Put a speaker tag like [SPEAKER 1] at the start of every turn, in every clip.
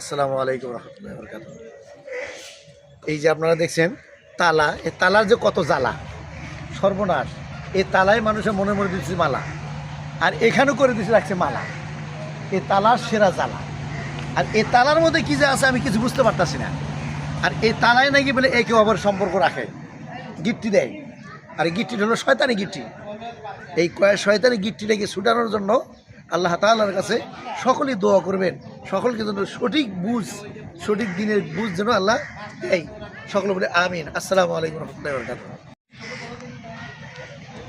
[SPEAKER 1] আসসালামু আলাইকুম রহমতুল্লাহ বরকাত এই যে আপনারা দেখছেন, তালা, এই তালার যে কত জ্বালা, সর্বনাশ। এই তালায় মানুষের মনে মনে দিচ্ছে মালা। আর এখানেও করে দিচ্ছে রাখছে মালা। এ তালার সেরা জ্বালা। আর এই তালার মধ্যে কি যে আছে আমি কিছু বুঝতে পারতাছি না। আর এই তালায় নাকি বলে একে অপর সম্পর্ক রাখে, গিট্টি দেয়। আর এই হলো শয়তানি গিট্টি। এই শয়তানি গিট্টিটাকে ছুটানোর জন্য আল্লাহ তাআলার কাছে সকলেই দোয়া করবেন। সকলকে যেন সঠিক বুঝ, সঠিক দিনের বুঝ যেন আল্লাহ দেয়। সকলে বলে আমিন। আসসালামু আলাইকুম রহমতুল্লাহ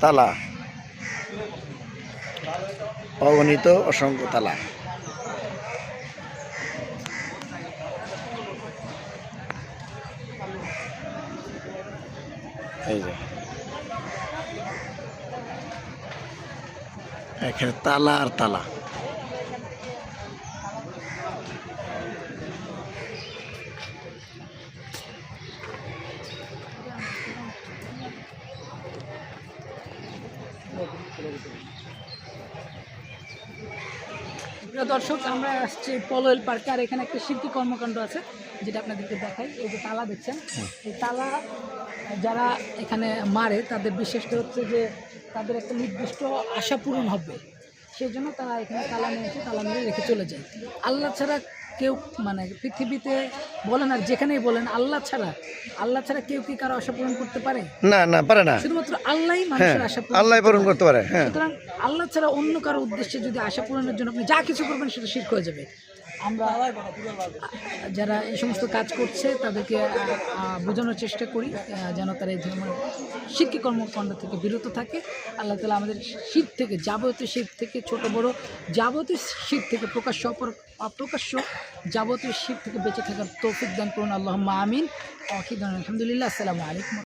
[SPEAKER 1] তালা। অগণিত অসংখ্য তালা। এখানে তালা আর তালা।
[SPEAKER 2] দর্শক, আমরা আসছি পলোয়েল পার্কে, আর এখানে একটা শিল্পী কর্মকাণ্ড আছে, যেটা আপনাদেরকে দেখাই। এই যে তালা দেখছেন? এই তালা যারা এখানে মারে, তাদের বিশেষটা হচ্ছে যে তাদের একটা নির্দিষ্ট আশা পূরণ হবে। সেই জন্য তারা এখানে তালা নিয়ে এসে তালা মেরে রেখে চলে যায়। আল্লাহ ছাড়া কেউ মানে পৃথিবীতে বলেন আর যেখানেই বলেন আল্লাহ ছাড়া। আল্লাহ ছাড়া কেউ কি কারও আশা পূরণ করতে পারে?
[SPEAKER 1] না না পারে না।
[SPEAKER 2] শুধুমাত্র আল্লাহই
[SPEAKER 1] হ্যাঁ
[SPEAKER 2] মানুষের আশা
[SPEAKER 1] আল্লাহ পূরণ করতে পারে হ্যাঁ।
[SPEAKER 2] সুতরাং আল্লাহ ছাড়া অন্য কারও উদ্দেশ্যে যদি আশা পূরণের জন্য আপনি যা কিছু করবেন সেটা শির হয়ে যাবে। আমরা যারা এই সমস্ত কাজ করছে, তাদেরকে বোঝানোর চেষ্টা করি যেন তারা এই ধরনের শিক্ষি কর্মকাণ্ড থেকে বিরত থাকে। আল্লাহ তালা আমাদের শীত থেকে, যাবতীয় শীত থেকে, ছোট বড় যাবতীয় শীত থেকে প্রকাশ্য অপর, অপ্রকাশ্য যাবতীয় শীত থেকে বেঁচে থাকার তৌফিক দান করুন। আল্লাহ আমিন। আলহামদুলিল্লাহ। আসসালামু আলাইকুম।